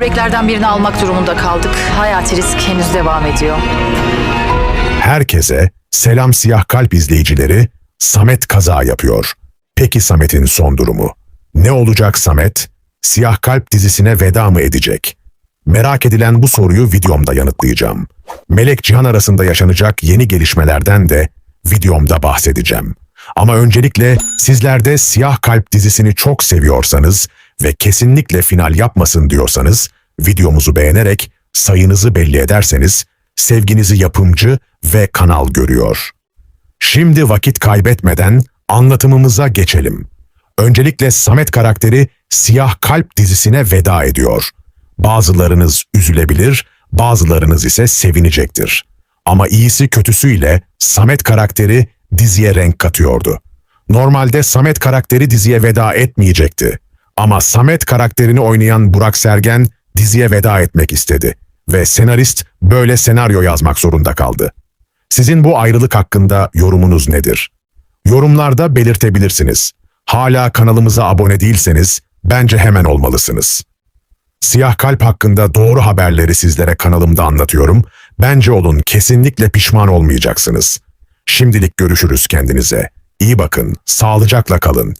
Böbreklerden birini almak durumunda kaldık. Hayati risk henüz devam ediyor. Herkese selam siyah kalp izleyicileri. Samet kaza yapıyor. Peki Samet'in son durumu? Ne olacak Samet? Siyah Kalp dizisine veda mı edecek? Merak edilen bu soruyu videomda yanıtlayacağım. Melek Cihan arasında yaşanacak yeni gelişmelerden de videomda bahsedeceğim. Ama öncelikle sizler de Siyah Kalp dizisini çok seviyorsanız ve kesinlikle final yapmasın diyorsanız videomuzu beğenerek sayınızı belli ederseniz sevginizi yapımcı ve kanal görüyor. Şimdi vakit kaybetmeden anlatımımıza geçelim. Öncelikle Samet karakteri Siyah Kalp dizisine veda ediyor. Bazılarınız üzülebilir, bazılarınız ise sevinecektir. Ama iyisi kötüsüyle Samet karakteri diziye renk katıyordu. Normalde Samet karakteri diziye veda etmeyecekti. Ama Samet karakterini oynayan Burak Sergen diziye veda etmek istedi ve senarist böyle senaryo yazmak zorunda kaldı. Sizin bu ayrılık hakkında yorumunuz nedir? Yorumlarda belirtebilirsiniz. Hala kanalımıza abone değilseniz bence hemen olmalısınız. Siyah Kalp hakkında doğru haberleri sizlere kanalımda anlatıyorum. Bence olun kesinlikle pişman olmayacaksınız. Şimdilik görüşürüz kendinize. İyi bakın, sağlıcakla kalın.